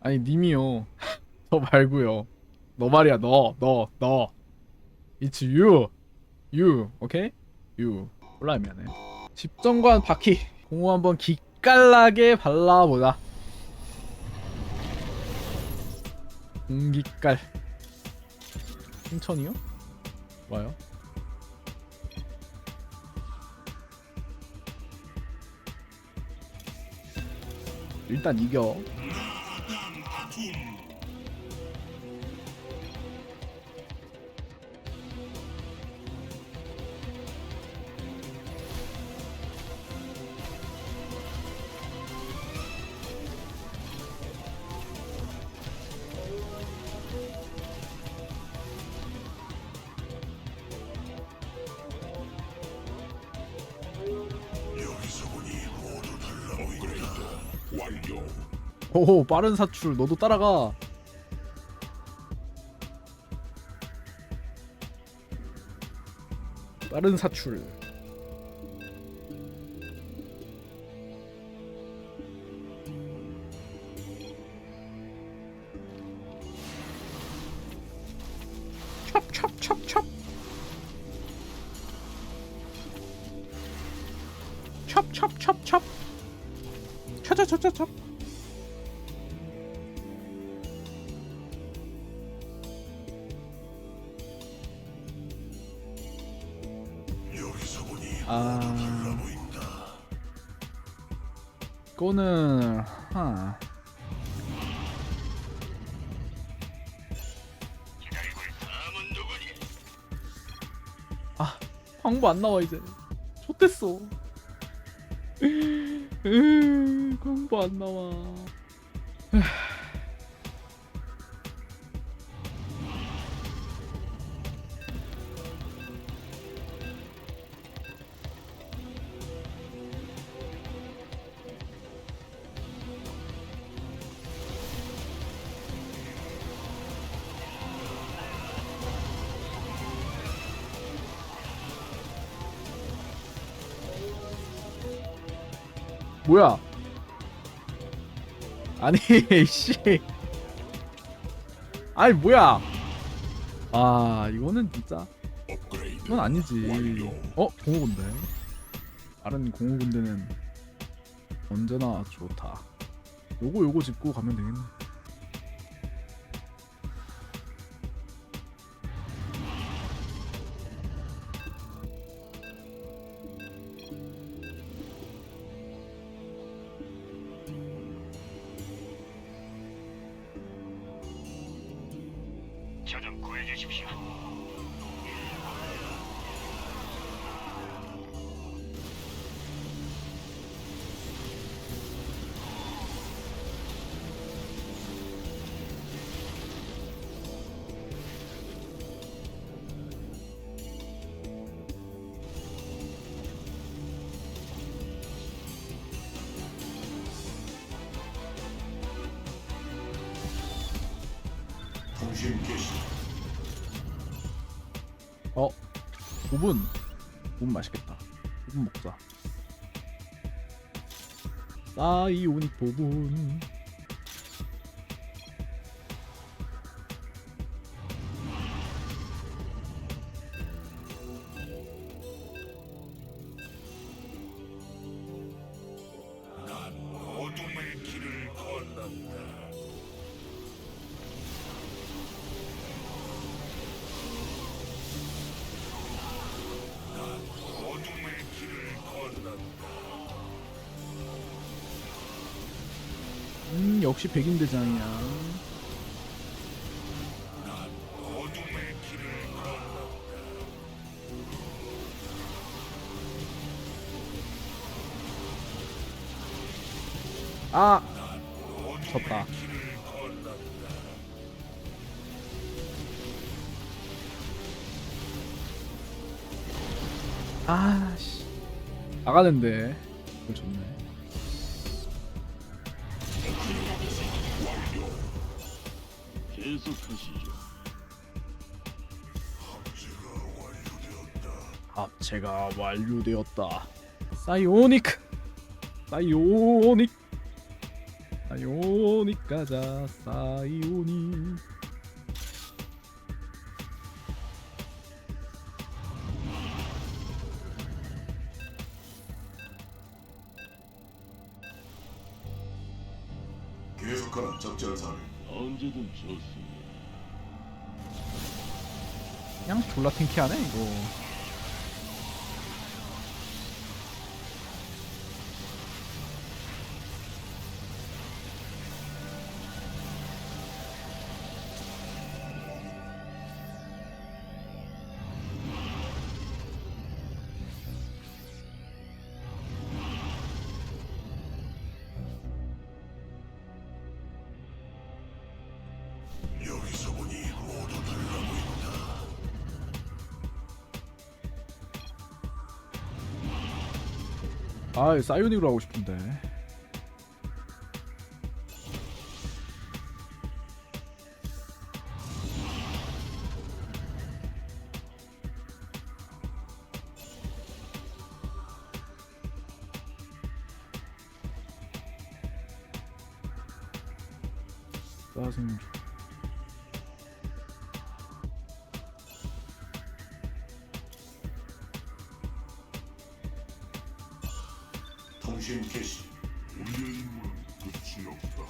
아니 님이요. 저 말고요. 너 말이야 너 너 너. It's you. 오케이? You. 몰라 미안해. 집정관 바퀴. 공호 한번 기깔나게 발라보자. 공기깔. 홍천이요? 와요? 일단 이겨. him. 오 빠른 사출 너도 따라가. 빠른 사출. 찹찹찹찹. 찹찹찹찹. 차차차차찹. 이거는 하. 아, 광고 안 나와 이제. 좋댔어. 으, 광고 안 나와. 뭐야? 아니 씨. 아니 뭐야? 아 이거는 진짜 이건 아니지. 어 공호군대. 다른 공호군대는 언제나 좋다. 요거 요거 짚고 가면 되겠네. 5분 5분 맛있겠다. 5분 먹자. 사이오닉 부분 역시 백인 대장이야 어둠의 길을 건넌다. 아 졌다. 아씨 나가는데 좋네 계속하시죠. 합체가 완료되었다. 사이오닉! 사이오닉! 사이오닉 가자 사이오닉. 계속하라 적절사를 언제든 좋습니다. 그냥 졸라 탱키하네 이거 아 사이오닉으로 하고 싶은데. 짜증 통신 개시 우리의 임무는 끝이 없다.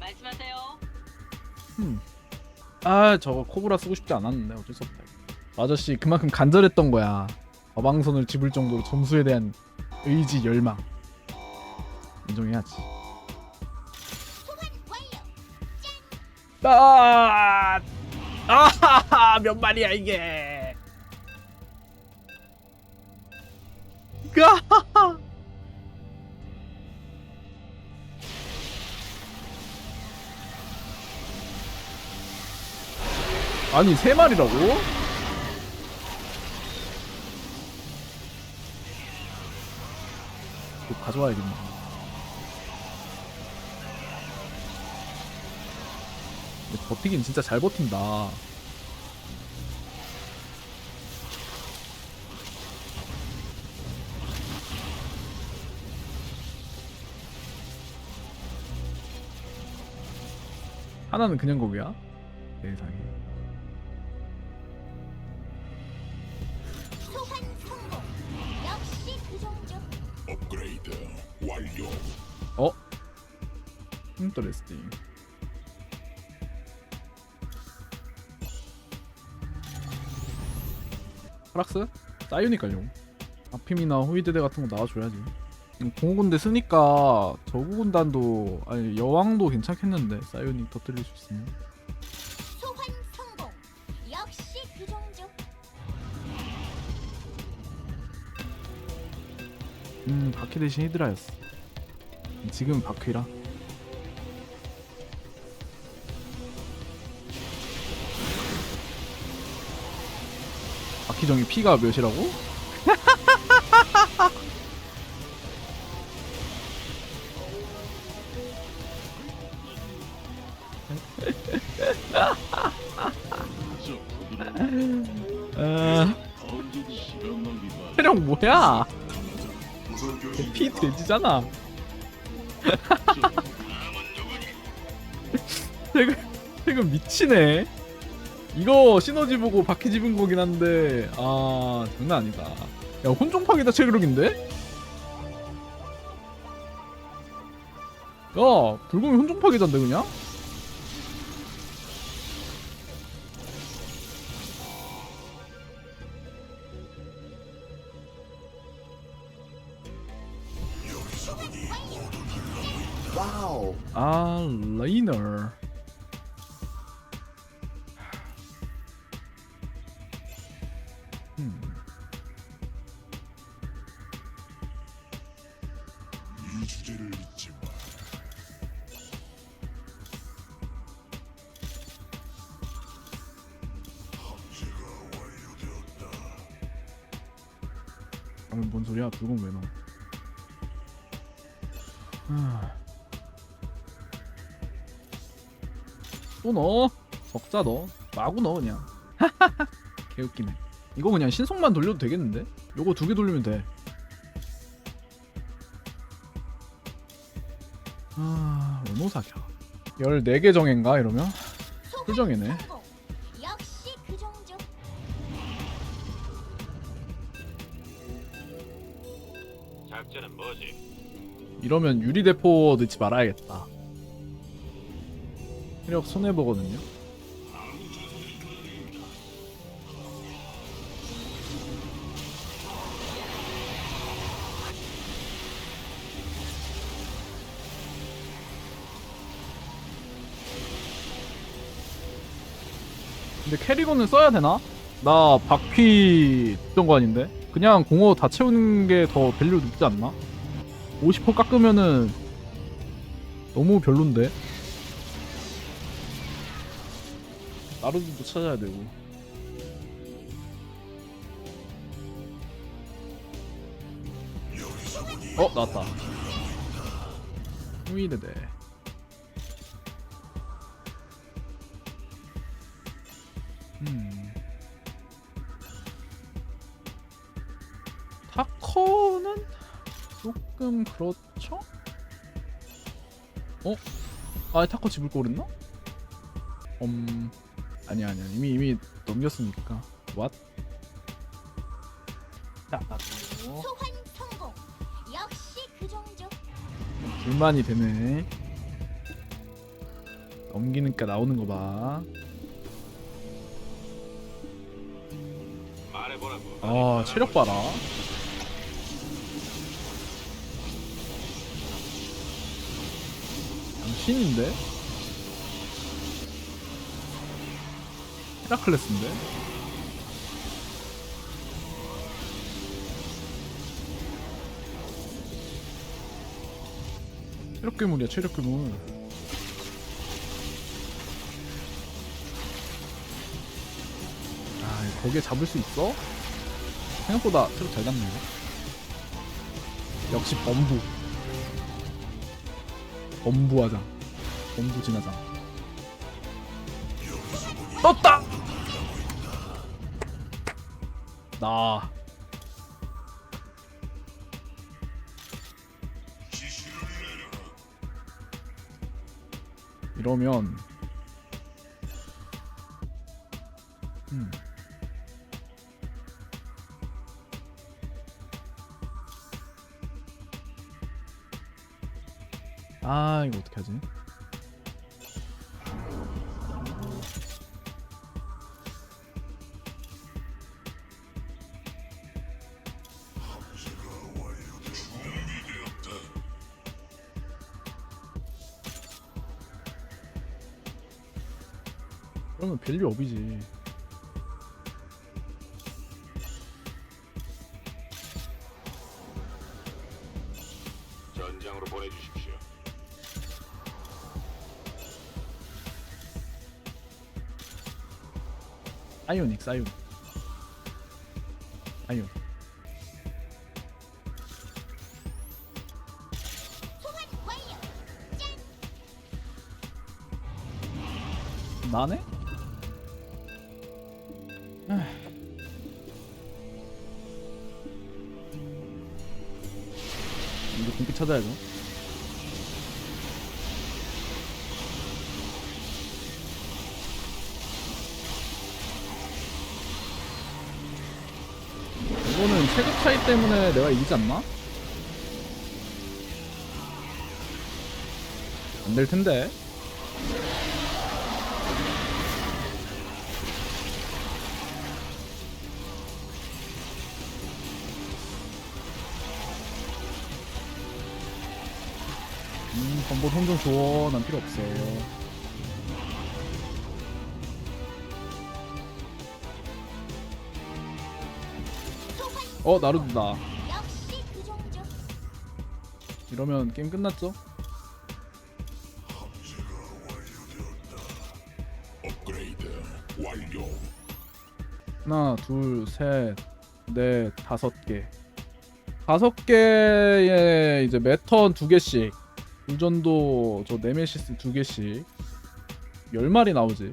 말씀하세요. 아 저거 코브라 쓰고 싶지 않았는데 어쩔 수 없다 이거. 아저씨 그만큼 간절했던 거야 어방선을 집을 정도로 점수에 대한 의지 열망 인정해야지 아, 아, 몇 마리야 이게? 아니 세 마리라고? 이거 가져와야겠네. 근데 버티긴 진짜 잘 버틴다. 하나는 그냥 거기야? 세상에. 그 정도. 업그레이드 완료. 어? 인터레스팅. 프락스? 사이오니까요. 아핌이나 호위대대 같은 거 나와줘야지. 음, 공군대 쓰니까 저구군단도 아니 여왕도 괜찮겠는데 사이오닉 터뜨릴 수 있으면. 소환 성공. 역시 그. 음 바퀴 대신 히드라였어. 지금 바퀴라. 바퀴 정이 피가 몇이라고? 피 돼지잖아. 태금 태금 미치네. 이거 시너지 보고 바퀴 집은 거긴 한데 아 장난 아니다. 야 혼종파기다 체그럭인데? 야 불공이 혼종파기던데 그냥? 아 레이너. 음. 뭔 소리야? 불공 왜 넣어? 하... 또 넣어. 적자 넣어. 마구 넣어 그냥. 개웃기네. 이거 그냥 신속만 돌려도 되겠는데? 요거 두 개 돌리면 돼. 사겨 14개 정인가 이러면. 역시 그? 이러면 유리대포 넣지 말아야겠다 체력 손해 보거든요 근데 캐리건은 써야 되나? 나 바퀴 있던 거 아닌데? 그냥 공허 다 채우는 게 더 밸류 높지 않나? 50% 깎으면은 너무 별론데? 나루도 찾아야 되고 어 나왔다 후이드대 음 타커는 조금 그렇죠? 어? 아 타코 집을 꼬랬나? 음 아니야 아니야 이미 이미 넘겼으니까 왓? 딱 놔두고 소환 성공. 역시 그 정도. 불만이 되네 넘기니까 나오는 거봐 말해보라고. 아 체력 봐라 당신인데? 헤라클레스인데? 체력 괴물이야 체력 괴물. 아 거기에 잡을 수 있어? 생각보다 체력 잘 잡네. 역시 범부. 범부하자 범부 진하자 떴다 나 이러면 음. 아 이거 어떻게 하지? 그러면 밸류 업이지. 전장으로 보내주십시오. 아이오닉. 소환 완료. 나네? 공기 찾아야죠. 이거는 체급 차이 때문에 내가 이기지 않나? 안 될 텐데. 손좀 줘. 난 필요 없어. 소환 어, 정도. 이러면 게임 끝났죠? 하나, 둘, 셋, 넷, 다섯 개. 다섯 개에 이제 매턴 두 개씩. 불전도 저 네메시스 두 개씩. 열 마리 나오지.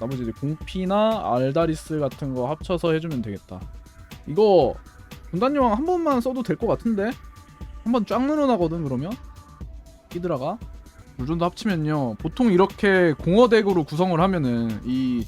나머지 이제 공피나 알다리스 같은 거 합쳐서 해주면 되겠다. 이거 군단여왕 한 번만 써도 될 것 같은데? 한 번 쫙 늘어나거든 그러면? 히드라가 불존도 합치면요 보통 이렇게 공허 덱으로 구성을 하면은 이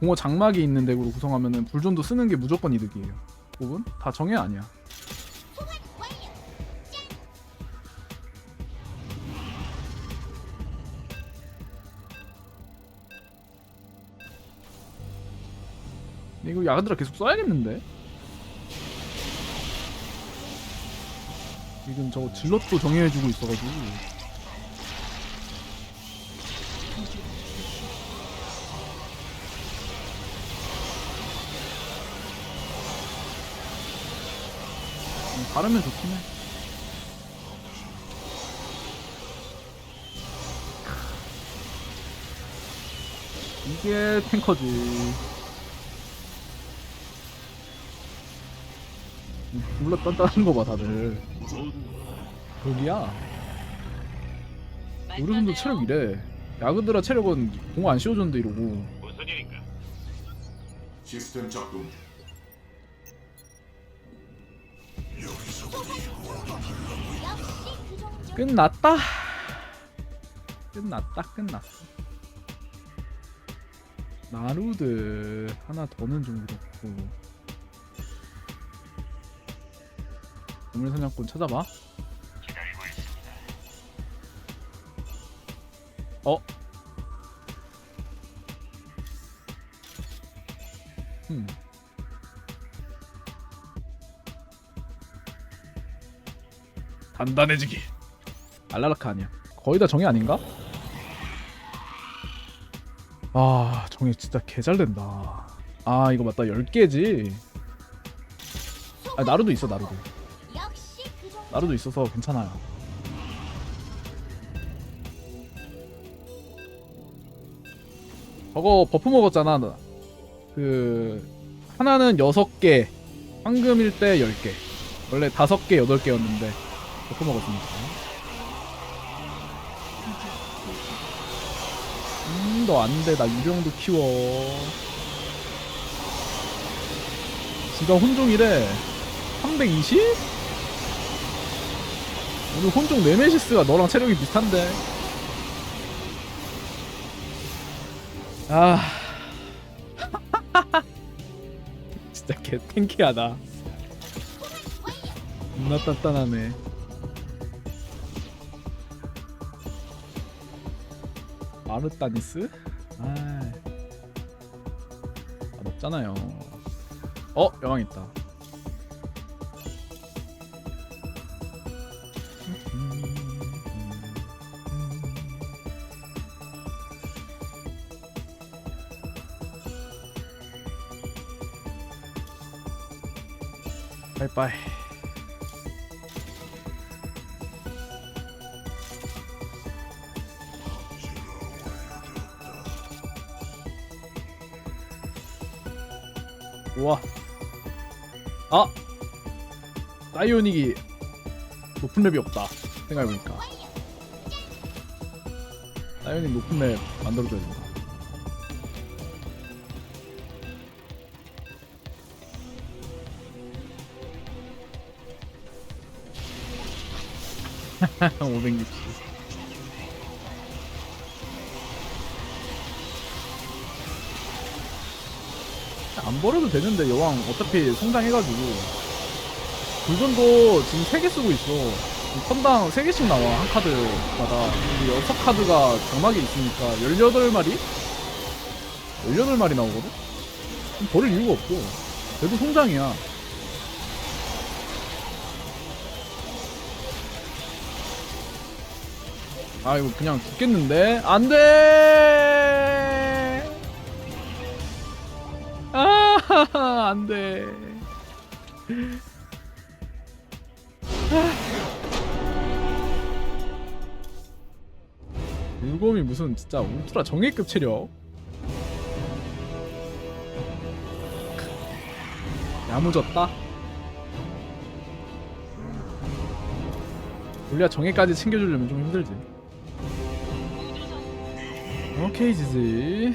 공허 장막이 있는 덱으로 구성하면은 불존도 쓰는 게 무조건 이득이에요 부분 다 정해 아니야 이거 야간드라 계속 써야겠는데? 지금 저거 질럿도 정해주고 있어가지고. 음, 다르면 좋긴 해. 이게 탱커지 몰라 단단한 거 봐 다들. 여기야. 우리 분도 체력 이래. 야그드라 체력은 공 안 씌워줬는데 이러고. 무슨 일인가? 시스템 작동. 끝났다. 끝났다 끝났어. 나루드 하나 더는 좀 그렇고 보물사냥꾼 찾아봐 기다리고 있습니다. 어? 음. 단단해지기. 알라라카 아니야. 거의 다 정의 아닌가? 아, 정의 진짜 개잘 된다. 아, 이거 맞다. 10개지. 아, 나루도 있어, 나루도. 나루도 있어서 괜찮아요. 저거 버프 먹었잖아. 나. 그 하나는 6개, 황금일 때 10개. 원래 5개, 8개였는데 버프 먹었습니다. 음, 너 안 돼. 나 유령도 키워. 지가 혼종이래. 320? 오늘 혼종 네메시스가 너랑 체력이 비슷한데. 아. 진짜 개 탱키하다. 존나 단단하네. 마르타니스? 아. 아, 없잖아요. 어, 여왕 있다. 빠이빠이. 우와. 아! 사이오닉이 높은 랩이 없다 생각해보니까. 사이오닉 높은 랩 만들어줘야 된다 오백육십. 안 버려도 되는데 여왕 어차피 성장해가지고. 불전도 지금 3개 쓰고 있어. 선당 3개씩 나와 한 카드마다. 근데 6카드가 장막에 있으니까 18마리? 18마리 나오거든? 버릴 이유가 없어 그래도 성장이야 아 이거 그냥 죽겠는데? 안 돼! 아 안 돼. 물곰이 무슨 진짜 울트라 정예급 체력? 야무졌다. 우리가 정예까지 챙겨주려면 좀 힘들지 오케이 지지